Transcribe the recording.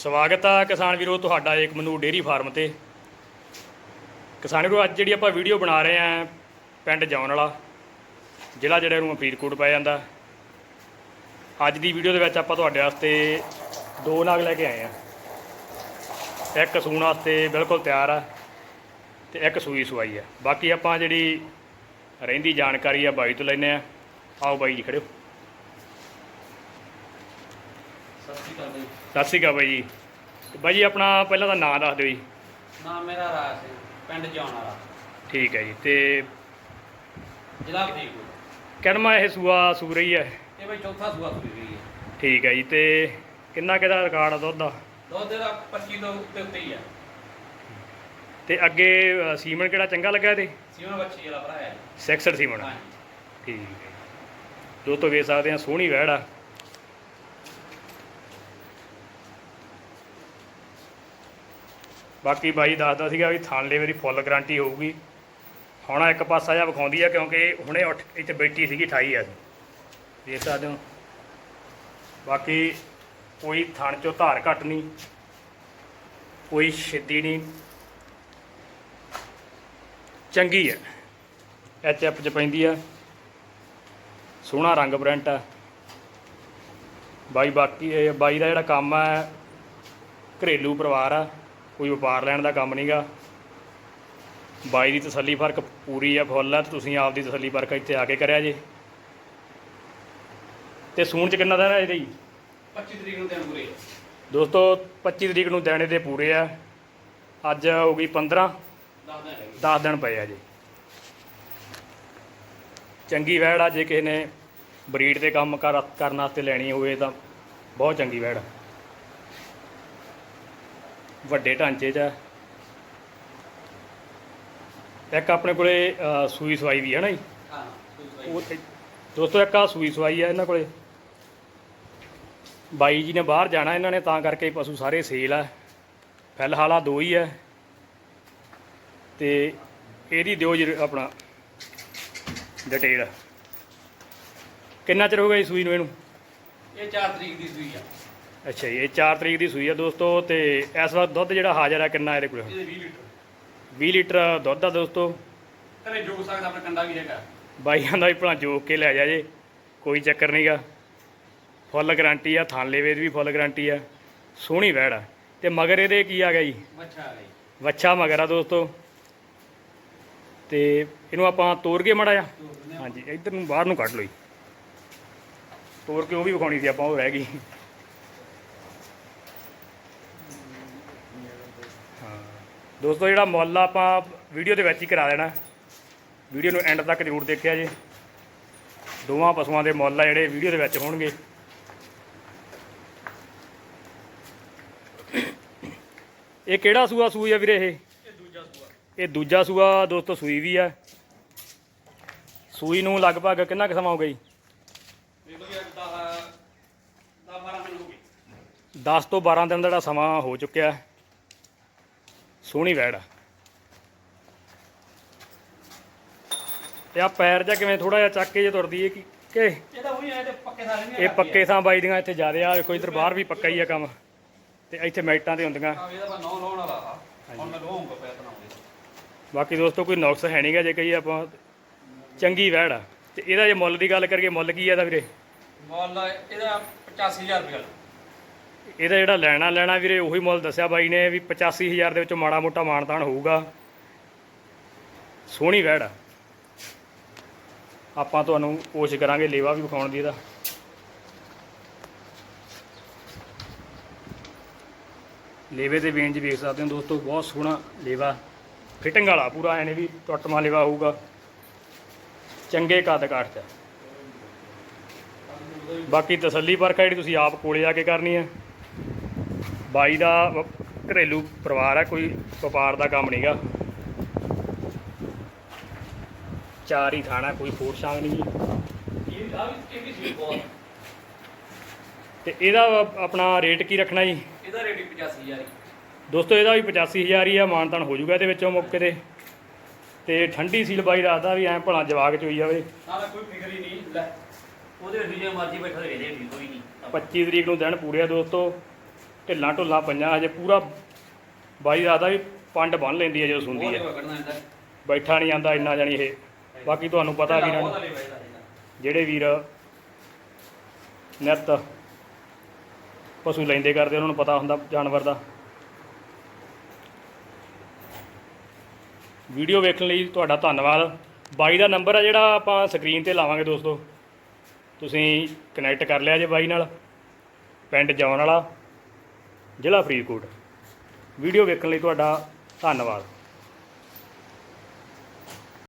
ਸਵਾਗਤ ਆ ਕਿਸਾਨ ਵੀਰੋ, ਤੁਹਾਡਾ ਇੱਕ ਮਨੂ ਡੇਰੀ ਫਾਰਮ ਤੇ। ਕਿਸਾਨ ਵੀਰੋ, ਅੱਜ ਜਿਹੜੀ ਆਪਾਂ ਵੀਡੀਓ ਬਣਾ ਰਹੇ ਆਂ ਪਿੰਡ ਜੌਨ ਵਾਲਾ, ਜ਼ਿਲ੍ਹਾ ਜਿਹੜਾ ਨੂੰ ਫਰੀਦਕੋਟ ਪੈ ਜਾਂਦਾ। ਅੱਜ ਦੀ ਵੀਡੀਓ ਦੇ ਵਿੱਚ ਆਪਾਂ ਤੁਹਾਡੇ ਵਾਸਤੇ ਦੋ ਨਾਗ ਲੈ ਕੇ ਆਏ ਆ ਇੱਕ ਸੂਣ ਵਾਸਤੇ ਬਿਲਕੁਲ ਤਿਆਰ ਆ ਤੇ ਇੱਕ ਸੂਈ ਸਵਾਈ ਆ। ਬਾਕੀ ਆਪਾਂ ਜਿਹੜੀ ਰਹਿੰਦੀ ਜਾਣਕਾਰੀ ਆ ਬਾਈ ਤੋਂ ਲੈਨੇ ਆ ਆਓ ਬਾਈ ਜੀ ਖੜਿਓ ਸਤਿ ਸ਼੍ਰੀ ਅਕਾਲ ਸਤਿ ਸ਼੍ਰੀ ਅਕਾਲ ਬਾਈ ਜੀ। ਤੇ ਬਾਈ ਜੀ ਆਪਣਾ ਪਹਿਲਾਂ ਤਾਂ ਨਾਂ ਦੱਸ ਦਿਓ ਜੀ। ਨਾਮ ਮੇਰਾ ਰਾਜ ਸਿੰਘ ਪਿੰਡ ਜਾਣ ਵਾਲਾ। ਠੀਕ ਹੈ ਜੀ ਤੇ ਜ਼ਿਲ੍ਹਾ ਫਰੀਦਕੋਟ। ਕਿੰਨਵਾਂ ਇਹ ਸੂਆ ਸੂ ਰਹੀ ਹੈ? ਇਹ ਬਈ ਚੌਥਾ ਸੂਆ ਸੂਈ ਗਈ ਹੈ। ਠੀਕ ਹੈ ਜੀ ਤੇ ਕਿੰਨਾ ਕਿਹਦਾ ਰਿਕਾਰਡ ਆ ਦੁੱਧ ਦਾ? ਦੁੱਧ ਦਾ 25 ਤੋਂ ਉੱਤੇ ਉੱਤੇ ਹੀ ਹੈ ਤੇ ਅੱਗੇ ਅ, ਸੀਮਨ ਕਿਹੜਾ ਚੰਗਾ ਲੱਗਾ ਇਹਦੇ? ਸੀਮਨ ਬੱਚੀ ਵਾਲਾ ਭਰਾ ਹੈ। 66 ਸੀਮਨ। ਹਾਂ ਠੀਕ ਹੈ ਜੀ। ਦੋਸਤੋ ਵੇਖ ਸਕਦੇ ਆ ਸੋਹਣੀ ਵਹਿੜ ਆ। ਬਾਕੀ ਬਾਈ ਦੱਸਦਾ ਸੀਗਾ ਵੀ ਥਾਣ ਲੇਵੇ ਦੀ ਫੁੱਲ ਗਾਰੰਟੀ ਹੋਊਗੀ। ਹੁਣ ਇੱਕ ਪਾਸਾ ਜਿਹਾ ਵਿਖਾਉਂਦੀ ਆ ਕਿਉਂਕਿ ਹੁਣੇ ਉੱਠ ਇੱਥੇ ਬੈਠੀ ਸੀਗੀ ਠਾਈ ਆ ਦੇਖ ਸਕਦੇ ਹੋ। ਬਾਕੀ ਕੋਈ ਥਣ ਚੋਂ ਧਾਰ ਘਟ ਨਹੀਂ, ਕੋਈ ਛਿੱਦੀ ਨਹੀਂ। ਚੰਗੀ ਹੈ ਐਚ ਐਫ ਚ ਪੈਂਦੀ ਆ। ਸੋਹਣਾ ਰੰਗ ਪ੍ਰਿੰਟ ਆ। ਬਾਈ ਬਾਕੀ ਬਾਈ ਦਾ ਜਿਹੜਾ ਕੰਮ ਆ, ਘਰੇਲੂ ਪਰਿਵਾਰ ਆ। ਕੋਈ ਵਪਾਰ ਲੈਣ ਦਾ ਕੰਮ ਨਹੀਂਗਾ ਬਾਈ ਦੀ ਤਸੱਲੀ ਫ਼ਰਕ ਪੂਰੀ ਆ ਫੁੱਲ ਆ ਤੇ ਤੁਸੀਂ ਆਪ ਦੀ ਤਸੱਲੀ ਫ਼ਰਕ ਇੱਥੇ ਆ ਕੇ ਕਰਿਆ ਜੇ। ਤੇ ਸੂਣ ਚ ਕਿੰਨਾ ਦਿਨ ਹੈ ਇਹਦੇ ਜੀ? 25 ਤਰੀਕ ਨੂੰ ਦਿਨ ਪੂਰੇ। ਦੋਸਤੋ 25 ਤਰੀਕ ਨੂੰ ਦੇਣੇ ਦੇ ਪੂਰੇ ਆ। ਅੱਜ ਹੋ ਗਈ 15 ਦੱਸ ਦਿਨ ਹੈਗੇ। 10 ਦਿਨ ਪਏ ਆ ਜੀ। ਚੰਗੀ ਵਹਿੜ ਆ ਜੇ ਕਿਸੇ ਨੇ ਬਰੀਡ ਤੇ ਕੰਮ ਕਰ ਕਰਨ ਵਾਸਤੇ ਲੈਣੀ ਹੋਵੇ ਤਾਂ ਬਹੁਤ ਚੰਗੀ ਵਹਿੜ ਆ। ਵੱਡੇ ਢਾਂਚੇ 'ਚ ਆ। ਇੱਕ ਆਪਣੇ ਕੋਲੇ ਅ, ਸੂਈ ਸਵਾਈ ਵੀ ਹੈ ਨਾ ਜੀ। ਹਾਂ। ਉਹ ਤੇ- ਦੋਸਤੋ ਇੱਕ ਆ ਸੂਈ ਸਵਾਈ ਆ ਇਹਨਾਂ ਕੋਲੇ। ਬਾਈ ਜੀ ਨੇ ਬਾਹਰ ਜਾਣਾ ਇਹਨਾਂ ਨੇ ਤਾਂ ਕਰਕੇ ਪਸ਼ੂ ਸਾਰੇ ਸੇਲ ਆ। ਫਿਲਹਾਲ ਆ ਦੋ ਹੀ ਆ। ਤੇ ਇਹਦੀ ਦਿਓ ਜੀ ਆਪਣਾ ਡਿਟੇਲ। ਕਿੰਨਾ ਚਿਰ ਹੋ ਗਿਆ ਜੀ ਸੂਈ ਨੂੰ ਇਹਨੂੰ? ਇਹ 4 ਤਰੀਕ ਦੀ ਸੂਈ ਆ। ਅੱਛਾ ਜੀ ਇਹ 4 ਤਰੀਕ ਦੀ ਸੂਈ ਆ ਦੋਸਤੋ ਤੇ ਇਸ ਵਕਤ ਦੁੱਧ ਜਿਹੜਾ ਹਾਜ਼ਰ ਆ ਕਿੰਨਾ ਇਹਦੇ ਕੋਲ? ਇਹਦੇ 20 ਲੀਟਰ। 20 ਲੀਟਰ ਦੁੱਧ ਆ ਦੋਸਤੋ। ਘਰੇ ਜੋਗ ਸਕਦਾ ਆਪਣਾ ਕੰਡਾ ਵੀ ਹੈਗਾ। ਬਾਈਆਂ ਦਾ ਵੀ ਭਲਾ ਜੋਕ ਕੇ ਲੈ ਜਾ ਜੇ ਕੋਈ ਚੱਕਰ ਨਹੀਂਗਾ ਫੁੱਲ ਗਾਰੰਟੀ ਆ ਥਾਂ ਲੇਵੇ ਦੀ ਵੀ ਫੁੱਲ ਗਾਰੰਟੀ ਆ ਸੋਹਣੀ ਵਹਿੜ ਆ। ਤੇ ਮਗਰ ਇਹਦੇ ਕੀ ਆ ਗਿਆ ਜੀ? ਬੱਚਾ ਆ ਗਈ ਵੱਛਾ ਮਗਰ ਆ ਦੋਸਤੋ। ਤੇ ਇਹਨੂੰ ਆਪਾਂ ਤੋੜ ਕੇ ਮੜਾ ਜਾ ਹਾਂਜੀ ਇੱਧਰ ਨੂੰ ਬਾਹਰ ਨੂੰ ਕੱਢ ਲਓ ਜੀ। ਤੋੜ ਕੇ ਉਹ ਵੀ ਵਿਖਾਉਣੀ ਸੀ ਆਪਾਂ ਉਹ ਰਹਿ ਗਈ। ਦੋਸਤੋ ਜਿਹੜਾ ਮੁੱਲ ਆਪਾਂ ਵੀਡੀਓ ਦੇ ਵਿੱਚ ਹੀ ਕਰਾ ਦੇਣਾ ਵੀਡੀਓ ਨੂੰ ਐਂਡ ਤੱਕ ਜ਼ਰੂਰ ਦੇਖਿਆ ਜੀ। ਦੋਵਾਂ ਪਸ਼ੂਆਂ ਦੇ ਮੁੱਲ ਆ ਜਿਹੜੇ ਵੀਡੀਓ ਦੇ ਵਿੱਚ ਹੋਣਗੇ। ਇਹ ਕਿਹੜਾ ਸੂਆ ਸੂਈ ਆ ਵੀਰੇ ਇਹ? ਇਹ ਦੂਜਾ ਸੂਆ। ਇਹ ਦੂਜਾ ਸੂਆ ਦੋਸਤੋ ਸੂਈ ਵੀ ਆ। ਸੂਈ ਨੂੰ ਲਗਭਗ ਕਿੰਨਾ ਕੁ ਸਮਾਂ ਹੋ ਗਿਆ ਜੀ? ਦੇਖੋ ਜੀ ਅੱਜ 10 10 12 ਦਿਨ ਹੋ ਗਏ। 10 ਤੋਂ 12 ਦਿਨ ਦਾ ਜਿਹੜਾ ਸਮਾਂ ਹੋ ਚੁੱਕਿਆ। ਸੋਹਣੀ ਵੈੜ ਆ। ਤੇ ਆ ਪੈਰ ਜਾਂ ਕਿਵੇਂ ਥੋੜਾ ਜਿਹਾ ਚੱਕ ਕੇ ਜੇ ਤੁਰਦੀ ਏ ਕਿ ਕਿ ਇਹਦਾ ਉਹੀ ਹੈ ਤੇ ਪੱਕੇ ਨਹੀਂ ਇਹ ਪੱਕੇ ਥਾਂ ਬਾਈ ਦੀਆਂ ਇੱਥੇ ਜ਼ਿਆਦੇ ਆ ਵੇਖੋ ਇੱਧਰ ਬਾਹਰ ਵੀ ਪੱਕਾ ਹੀ ਆ ਕੰਮ। ਤੇ ਇੱਥੇ ਮੈਟਾਂ ਤੇ ਹੁੰਦੀਆਂ। ਆ ਇਹਦਾ ਬਾ ਨੌ ਲਾਉਣ ਵਾਲਾ ਆ। ਹੁਣ ਮੈਂ ਲਵਾਉਂਗਾ ਪੈਰ ਬਣਾਉਂਦੇ ਬਾਕੀ ਦੋਸਤੋ ਕੋਈ ਨੁਕਸ ਹੈ ਨਹੀਂਗਾ ਜੇ ਕਹੀਏ ਆਪਾਂ। ਚੰਗੀ ਵੈੜ ਆ। ਤੇ ਇਹਦਾ ਜੇ ਮੁੱਲ ਦੀ ਗੱਲ ਕਰੀਏ ਮੁੱਲ ਕੀ ਆ ਇਹਦਾ ਵੀਰੇ? ਮੁੱਲ ਇਹਦਾ 85000 ਰੁਪਏ ਇਹਦਾ ਜਿਹੜਾ ਲੈਣਾ ਲੈਣਾ ਵੀਰੇ, ਉਹੀ ਮੁੱਲ ਦੱਸਿਆ ਬਾਈ ਨੇ ਵੀ 85000 ਦੇ ਵਿੱਚ ਮਾੜਾ ਮੋਟਾ ਮਾਨਤਾਨ ਹੋਊਗਾ। ਸੋਹਣੀ ਵੈੜ ਆ। ਆਪਾਂ ਤੁਹਾਨੂੰ ਕੋਸ਼ਿਸ਼ ਕਰਾਂਗੇ ਲੇਵਾ ਵੀ ਵਿਖਾਉਣ ਦੀ ਇਹਦਾ। ਲੇਵੇ ਦੇ ਵੇਂਜ ਵੇਖ ਸਕਦੇ ਹੋ ਦੋਸਤੋ, ਬਹੁਤ ਸੋਹਣਾ ਲੇਵਾ। ਫਿਟਿੰਗ ਵਾਲਾ ਪੂਰਾ ਐਨੇ ਵੀ ਟੁੱਟਮਾ ਲੇਵਾ ਹੋਊਗਾ। ਚੰਗੇ ਕੱਦ ਕਾਠ ਚ ਬਾਕੀ ਤਸੱਲੀ ਪਰਖ ਜਿਹੜੀ ਤੁਸੀਂ ਆਪ ਕੋਲੇ ਆ ਕੇ ਕਰਨੀ ਹੈ ਬਾਈ ਦਾ ਘਰੇਲੂ ਪਰਿਵਾਰ ਹੈ ਕੋਈ ਵਪਾਰ ਦਾ ਕੰਮ ਨਹੀਂਗਾ ਚਾਰ ਹੀ ਥਾਣਾ ਕੋਈ ਫੋਟ ਸ਼ਾਂਗ ਨਹੀਂ ਜੀ। ਆ ਤੇ ਇਹਦਾ ਆਪਣਾ ਰੇਟ ਕੀ ਰੱਖਣਾ ਜੀ? ਇਹਦਾ ਰੇਟ 85000 ਦੋਸਤੋ ਇਹਦਾ ਵੀ 85000 ਹੀ ਆ ਮਾਨਤਾਨ ਹੋ ਜਾਊਗਾ ਇਹਦੇ ਵਿੱਚੋਂ ਮੌਕੇ ਤੇ। ਤੇ ਠੰਡੀ ਸੀਲ ਬਾਈ ਦੱਸਦਾ ਵੀ ਐ ਭਲਾ ਜਵਾਕ ਚ ਹੋਈ ਜਾਵੇ। ਸਾਰਾ ਕੋਈ ਫਿਕਰ ਹੀ ਨਹੀਂ। ਲੈ ਉਹਦੇ ਵਿੱਚ ਜੇ ਮਰਜ਼ੀ ਬੈਠਾ ਰਹੇ ਦੇ ਕੋਈ ਨਹੀਂ 25 ਤਰੀਕ ਨੂੰ ਦਿਨ ਪੂਰੇ ਆ ਦੋਸਤੋ। ਢਿੱਲਾਂ ਢੁੱਲਾਂ ਪਈਆਂ ਹਜੇ ਪੂਰਾ ਬਾਈ ਦਾਦਾ ਵੀ ਪੰਡ ਬੰਨ ਲੈਂਦੀ ਹੈ ਜਦੋਂ ਸੁੰਦੀ ਬਹੁਤ ਹੈ ਬੈਠਾ ਨਹੀਂ ਜਾਂਦਾ ਇੰਨਾ ਜਾਣੀ ਇਹ। ਬਾਕੀ ਤੁਹਾਨੂੰ ਪਤਾ ਵੀਰਾਂ ਨੂੰ। ਜਿਹੜੇ ਵੀਰ ਨਿੱਤ ਪਸ਼ੂ ਲੈਂਦੇ ਕਰਦੇ ਉਹਨਾਂ ਨੂੰ ਪਤਾ ਹੁੰਦਾ ਜਾਨਵਰ ਦਾ। ਵੀਡੀਓ ਵੇਖਣ ਲਈ ਤੁਹਾਡਾ ਧੰਨਵਾਦ। ਬਾਈ ਦਾ ਨੰਬਰ ਆ ਜਿਹੜਾ ਆਪਾਂ ਸਕਰੀਨ ਤੇ ਲਾਵਾਂਗੇ ਦੋਸਤੋ। ਤੁਸੀਂ ਕਨੈਕਟ ਕਰ ਲਿਆ ਜੇ ਬਾਈ ਨਾਲ। ਪਿੰਡ ਜੌਨ ਵਾਲਾ। ਜ਼ਿਲ੍ਹਾ ਫਰੀਦਕੋਟ। ਵੀਡੀਓ ਵੇਖਣ ਲਈ ਤੁਹਾਡਾ ਧੰਨਵਾਦ।